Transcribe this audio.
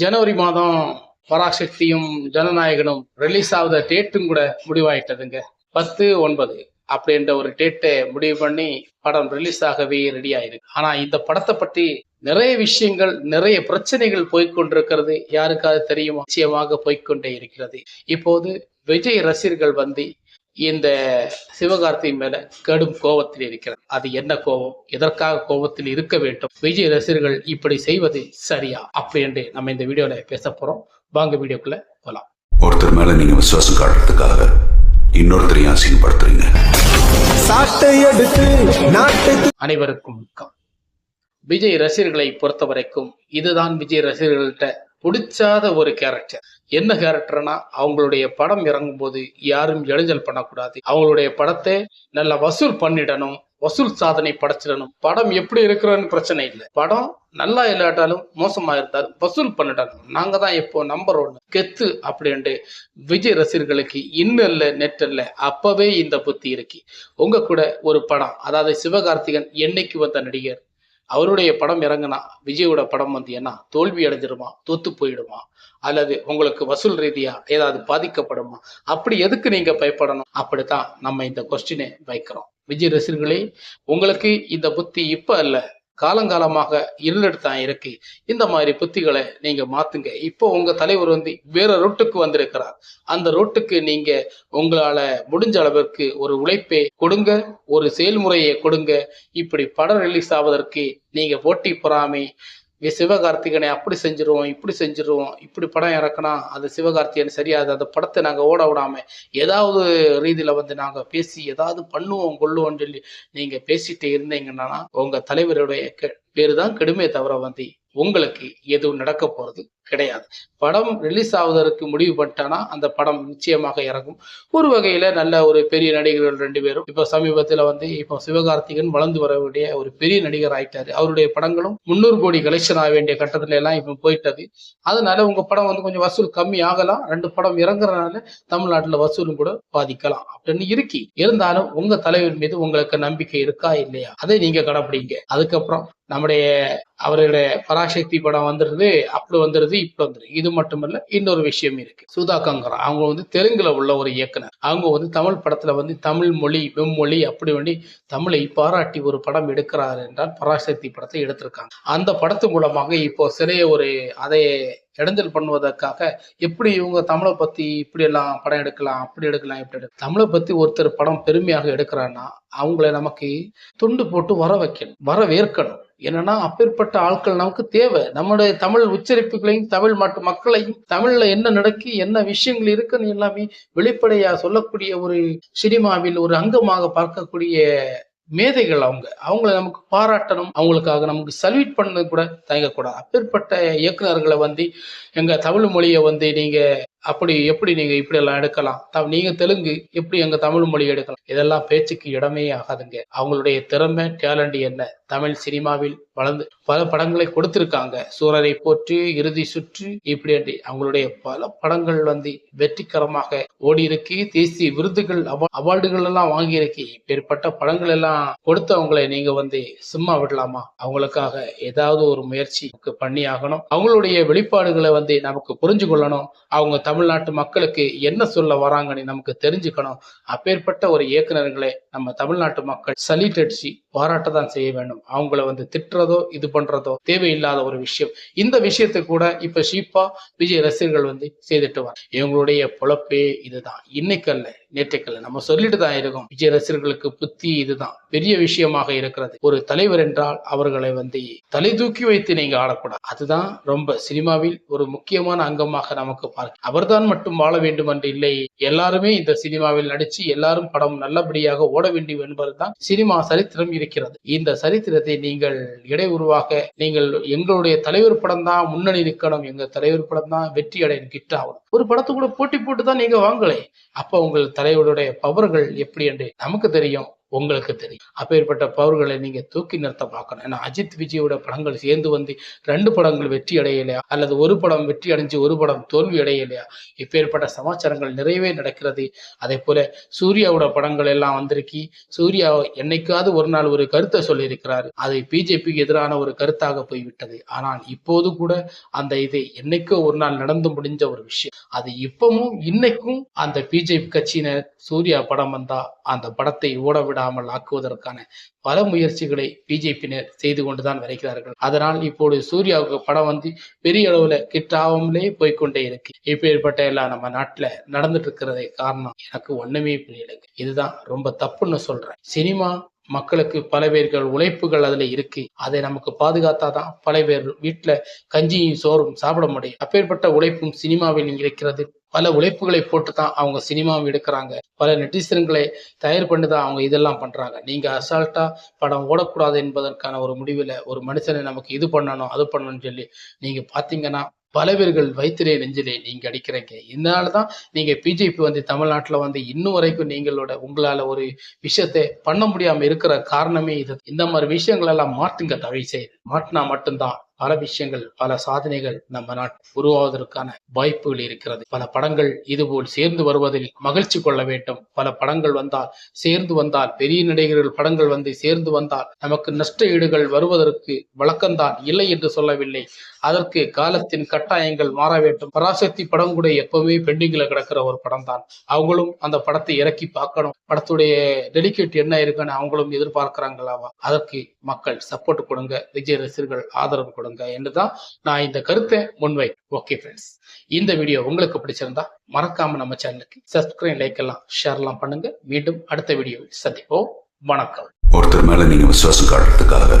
ஜனவரி மாதம் பராசக்தியும் ஜனநாயகனும் ரிலீஸ் ஆகுத டேட்டும் கூட முடிவாயிட்டதுங்க. பத்து ஒன்பது அப்படின்ற ஒரு டேட்டை முடிவு பண்ணி படம் ரிலீஸ் ஆகவே ரெடி ஆயிருக்கு. ஆனா இந்த படத்தை பற்றி நிறைய விஷயங்கள் நிறைய பிரச்சனைகள் போய்கொண்டிருக்கிறது யாருக்காவது தெரியுமா? நிச்சயமாக போய்க்கொண்டே இருக்கிறது. இப்போது விஜய் ரசிகர்கள் வந்து இந்த சிவகார்த்தி மேல கடும் கோபத்தில் இருக்கிறது. அது என்ன கோபம்? எதற்காக கோபத்தில் இருக்க வேண்டும்? விஜய் ரசிகர்கள் இப்படி செய்வது சரியா? அப்படி என்று நம்ம இந்த வீடியோல பேச போறோம். வாங்க வீடியோக்குள்ள போலாம். ஒருத்தர் மேல நீங்க விசுவாசம் காட்டுறதுக்காக இன்னொருத்தரையும் அசிங்கப்படுத்துறீங்க? சாட்டை எடுத்து நாட்டுக்கு அனைவருக்கும் வணக்கம். விஜய் ரசிகர்களை பொறுத்த வரைக்கும் இதுதான் விஜய் ரசிகர்கள்ட்ட பிடிச்சாத ஒரு கேரக்டர் என்ன கேரக்டர்னா அவங்களுடைய படம் இறங்கும் போது யாரும் இடைஞ்சல் பண்ணக்கூடாது. அவங்களுடைய படத்தை நல்லா வசூல் பண்ணிடணும் வசூல் சாதனை படைச்சிடணும். படம் எப்படி இருக்கிறன்னு பிரச்சனை இல்லை. படம் நல்லா இல்லாட்டாலும் மோசமா இருந்தாலும் வசூல் பண்ணிடணும். நாங்க தான் இப்போ நம்பர் ஒன்னு கெத்து அப்படின்ட்டு விஜய் ரசிகர்களுக்கு இன்னும் இல்லை நெட் இல்லை அப்பவே இந்த புத்தி இருக்கு. உங்க கூட ஒரு படம் அதாவது சிவகார்த்திகன் என்னைக்கு வந்த நடிகர்? அவருடைய படம் இறங்குனா விஜயோட படம் வந்து என்ன? தோல்வி அடைஞ்சிருமா தோத்து போயிடுமா? அல்லது உங்களுக்கு வசூல் ரீதியா ஏதாவது பாதிக்கப்படுமா? அப்படி எதுக்கு நீங்க பயப்படணும்? அப்படித்தான் நம்ம இந்த கொஸ்டினை வைக்கிறோம். விஜய் ரசிகர்களே உங்களுக்கு இந்த புத்தி இப்ப அல்ல காலங்காலமாக இருந்துட்டு தான் இருக்கு. இந்த மாதிரி புத்திகளை நீங்க மாத்துங்க. இப்போ உங்க தலைவர் வந்து வேற ரூட்டுக்கு வந்திருக்கிறார். அந்த ரோட்டுக்கு நீங்க உங்களால முடிஞ்ச அளவிற்கு ஒரு உழைப்பை கொடுங்க ஒரு செயல்முறையை கொடுங்க. இப்படி படம் ரிலீஸ் ஆவதற்கு நீங்க போட்டி பொறாமை இங்கே சிவகார்த்திகனை அப்படி செஞ்சிருவோம் இப்படி செஞ்சிருவோம் இப்படி படம் இறக்குனா அது சிவகார்த்திகன் சரியாது. அந்த படத்தை நாங்கள் ஓட விடாம ஏதாவது ரீதியில் வந்து நாங்கள் பேசி ஏதாவது பண்ணுவோம் கொள்ளுவோம்னு சொல்லி நீங்கள் பேசிட்டு இருந்தீங்கன்னா உங்கள் தலைவருடைய கெ- பேருதான் கெடுமே தவிர வந்து. உங்களுக்கு எதுவும் நடக்க போறது கிடையாது. படம் ரிலீஸ் ஆவதற்கு முடிவு பண்ணிட்டானா அந்த படம் நிச்சயமாக இறங்கும். ஒரு வகையில நல்ல ஒரு பெரிய நடிகர்கள் ரெண்டு பேரும். இப்ப சமீபத்துல வந்து இப்போ சிவகார்த்திகன் வளர்ந்து வர வேண்டிய ஒரு பெரிய நடிகர் ஆயிட்டாரு. அவருடைய படங்களும் முன்னூறு கோடி கலெக்ஷன் ஆக வேண்டிய கட்டத்துல எல்லாம் இப்ப போயிட்டது. அதனால உங்க படம் வந்து கொஞ்சம் வசூல் கம்மி ஆகலாம். ரெண்டு படம் இறங்குறதுனால தமிழ்நாட்டுல வசூலும் கூட பாதிக்கலாம். அப்படின்னு இருக்கு. இருந்தாலும் உங்க தலைவர் மீது உங்களுக்கு நம்பிக்கை இருக்கா இல்லையா? அதை நீங்க கடைப்பிடிங்க. அதுக்கப்புறம் நம்முடைய அவருடைய பராசக்தி படம் வந்துருது அப்படி வந்துருது இப்படி வந்துருது இது மட்டுமல்ல இன்னொரு விஷயம் இருக்கு. சுதா கங்கரா அவங்க வந்து தெலுங்குல உள்ள ஒரு இயக்குனர். அவங்க வந்து தமிழ் படத்துல வந்து தமிழ் மொழி வெம்மொழி அப்படி வேண்டி தமிழை பாராட்டி ஒரு படம் எடுக்கிறார் என்றால் பராசக்தி படத்தை எடுத்திருக்காங்க. அந்த படத்து மூலமாக இப்போ சிறைய ஒரு அதை இடைஞ்சல் பண்ணுவதற்காக எப்படி இவங்க தமிழை பத்தி இப்படி எல்லாம் படம் எடுக்கலாம் அப்படி எடுக்கலாம் இப்படி எடுக்கலாம். தமிழை பத்தி ஒருத்தர் படம் பெருமையாக எடுக்கிறான்னா அவங்கள நமக்கு துண்டு போட்டு வர வைக்கணும் வர வேர்க்கணும் என்னன்னா அப்பேற்பட்ட ஆட்கள் நமக்கு தேவை. நம்முடைய தமிழ் உச்சரிப்புகளையும் தமிழ் மட்டு மக்களையும் தமிழ்ல என்ன நடக்கி என்ன விஷயங்கள் இருக்குன்னு எல்லாமே வெளிப்படையா சொல்லக்கூடிய ஒரு சினிமாவில் ஒரு அங்கமாக பார்க்கக்கூடிய மேதைகள் அவங்க. அவங்கள நமக்கு பாராட்டணும். அவங்களுக்காக நமக்கு சல்யூட் பண்ணது கூட தயங்கக்கூடாது. அப்பேற்பட்ட இயக்குநர்களை வந்து எங்க தமிழ் மொழியை வந்து நீங்க அப்படி எப்படி நீங்க இப்படி எல்லாம் எடுக்கலாம் நீங்க தெலுங்கு எப்படி எங்க தமிழ் மொழி எடுக்கலாம்? இதெல்லாம் பேச்சுக்கு இடமே ஆகாதுங்க. அவங்களுடைய திறமை டேலண்ட் என்ன? தமிழ் சினிமாவில் வளர்ந்து பல படங்களை கொடுத்திருக்காங்க. சூரரை போற்று இறுதி சுற்று இப்படி அவங்களுடைய பல படங்கள் வந்து வெற்றிகரமாக ஓடி இருக்கு தேசிய விருதுகள் அவார்டுகள் எல்லாம் வாங்கியிருக்கு. இப்பேற்பட்ட படங்கள் எல்லாம் கொடுத்தவங்களை நீங்க வந்து சும்மா விடலாமா? அவங்களுக்காக ஏதாவது ஒரு முயற்சி பண்ணி ஆகணும். அவங்களுடைய வெளிப்பாடுகளை வந்து நமக்கு புரிஞ்சு கொள்ளணும். அவங்க தமிழ்நாட்டு மக்களுக்கு என்ன சொல்ல வராங்கன்னு நமக்கு தெரிஞ்சுக்கணும். அப்பேற்பட்ட ஒரு இயக்குநர்களை நம்ம தமிழ்நாட்டு மக்கள் சல்யூட் அடிச்சு பாராட்ட தான் செய்ய வேண்டும். அவங்கள வந்து திட்டுறதோ இது பண்றதோ தேவையில்லாத ஒரு விஷயம். இந்த விஷயத்தை கூட இப்ப ஷீப்பா விஜய் ரசிகர்கள் வந்து செய்துட்டு வர இவங்களுடைய பொழப்பே இதுதான். இன்னைக்கு அல்ல. நேற்றைக்கல்ல நம்ம சொல்லிட்டு தான் இருக்கோம். விஜய் ரசிகர்களுக்கு புத்தி இதுதான். பெரிய விஷயமாக இருக்கிறது. ஒரு தலைவர் என்றால் அவர்களை வந்து தலை தூக்கி வைத்து நீங்க ஆடக்கூடாது. அதுதான் ரொம்ப சினிமாவில் ஒரு முக்கியமான அங்கமாக நமக்கு பார்க்க. அவர்தான் மட்டும் வாழ வேண்டும் என்று இல்லை. எல்லாருமே இந்த சினிமாவில் நடிச்சு எல்லாரும் படம் நல்லபடியாக ஓட வேண்டும் என்பதுதான் சினிமா சரித்திரம் இருக்கிறது. இந்த சரித்திரத்தை நீங்கள் இடை உருவாக நீங்கள் எங்களுடைய தலைவர் படம் தான் முன்னணி நிற்கணும். எங்க தலைவர் படம் தான் வெற்றி அடைய கிட்ட ஆகணும் ஒரு படத்து கூட போட்டி போட்டு தான் நீங்க வாங்கலை. அப்ப உங்கள் தலைவருடைய பவர்கள் எப்படி என்று நமக்கு தெரியும். உங்களுக்கு தெரியும். அப்பேற்பட்ட பவர்களை நீங்க தூக்கி நிறுத்த பார்க்கணும். ஏன்னா அஜித் விஜயோட படங்கள் சேர்ந்து வந்து ரெண்டு படங்கள் வெற்றி அடையலையா? அல்லது ஒரு படம் வெற்றி அடைஞ்சு ஒரு படம் தோல்வி அடையலையா? இப்பேற்பட்ட சமாச்சாரங்கள் நிறையவே நடக்கிறது. அதே போல சூர்யாவோட படங்கள் எல்லாம் வந்திருக்கி. சூர்யா என்னைக்காவது ஒரு நாள் ஒரு கருத்தை சொல்லியிருக்கிறாரு. அது பிஜேபிக்கு எதிரான ஒரு கருத்தாக போய்விட்டது. ஆனால் இப்போது கூட அந்த இது என்னைக்கோ ஒரு நாள் நடந்து முடிஞ்ச ஒரு விஷயம். அது இப்பவும் இன்னைக்கும் அந்த பிஜேபி கட்சியினர் சூர்யா படம் வந்தா அந்த படத்தை ஓட விடாமல் ஆக்குவதற்கான பல முயற்சிகளை பிஜேபியினர் செய்து கொண்டுதான் வருகிறார்கள். அதனால் இப்போது சூர்யாவுக்கு படம் வந்து பெரிய அளவுல கிட்டாவாமலே போய்க்கொண்டே இருக்கு. இப்பேற்பட்ட எல்லாம் நம்ம நாட்டுல நடந்துட்டு இருக்கிறதே காரணம் எனக்கு ஒண்ணுமே புரியலைங்க இதுதான் ரொம்ப தப்புன்னு சொல்றேன். சினிமா மக்களுக்கு பல பேர்கள் உழைப்புகள் அதுல இருக்கு. அதை நமக்கு பாதுகாத்தாதான் பல பேர் வீட்டுல கஞ்சியும் சோறும் சாப்பிட முடியும். அப்பேற்பட்ட உழைப்பும் சினிமாவில் இருக்கிறது. பல உழைப்புகளை போட்டு தான் அவங்க சினிமாவும் எடுக்கிறாங்க. பல நெட்டிசன்களை தயார் பண்ணி தான் அவங்க இதெல்லாம் பண்றாங்க. நீங்க அசால்ட்டா படம் ஓடக்கூடாது என்பதற்கான ஒரு முடிவில் ஒரு மனுஷனை நமக்கு இது பண்ணணும் அது பண்ணணும்னு சொல்லி நீங்க பாத்தீங்கன்னா பல பேர்கள் நெஞ்சிலே நீங்க அடிக்கிறீங்க. இதனாலதான் நீங்க பிஜேபி வந்து தமிழ்நாட்டுல வந்து இன்னும் வரைக்கும் நீங்களோட உங்களால ஒரு விஷயத்தை பண்ண முடியாம இருக்கிற காரணமே இது. இந்த மாதிரி விஷயங்கள் எல்லாம் மாற்றுங்க தயவு செய்து மாட்டினா மட்டும்தான். பல விஷயங்கள் பல சாதனைகள் நம்ம நாட்டு உருவாவதற்கான வாய்ப்புகள் இருக்கிறது. பல படங்கள் இதுபோல் சேர்ந்து வருவதில் மகிழ்ச்சி கொள்ள வேண்டும். பல படங்கள் வந்தால் சேர்ந்து வந்தால் பெரிய நடிகர்கள் படங்கள் வந்து சேர்ந்து வந்தால் நமக்கு நஷ்ட ஈடுகள் வருவதற்கு வழக்கம்தான் இல்லை என்று சொல்லவில்லை. அதற்கு காலத்தின் கட்டாயங்கள் மாற வேண்டும். பராசக்தி படம் கூட எப்பவுமே பெண்டிங்ல கிடக்கிற ஒரு படம் தான். அவங்களும் அந்த படத்தை இறக்கி பார்க்கணும். படத்துடைய டெடிகேட் என்ன இருக்குன்னு அவங்களும் எதிர்பார்க்கிறாங்களாவா அதற்கு மக்கள் சப்போர்ட் கொடுங்க. விஜய் ரசிகர்கள் ஆதரவு கொடுங்க என்றுதான் நான் இந்த கருத்தை முன்வை. ஓகே ஃப்ரெண்ட்ஸ் இந்த வீடியோ உங்களுக்கு பிடிச்சிருந்தா மறக்காம நம்ம சேனலுக்கு சப்ஸ்கிரைப் லைக் எல்லாம் ஷேர் எல்லாம் பண்ணுங்க. மீண்டும் அடுத்த வீடியோவில் சந்திப்போம். வணக்கம். ஒருத்தர் மேல நீங்க விசுவாசம் காட்டுறதுக்காக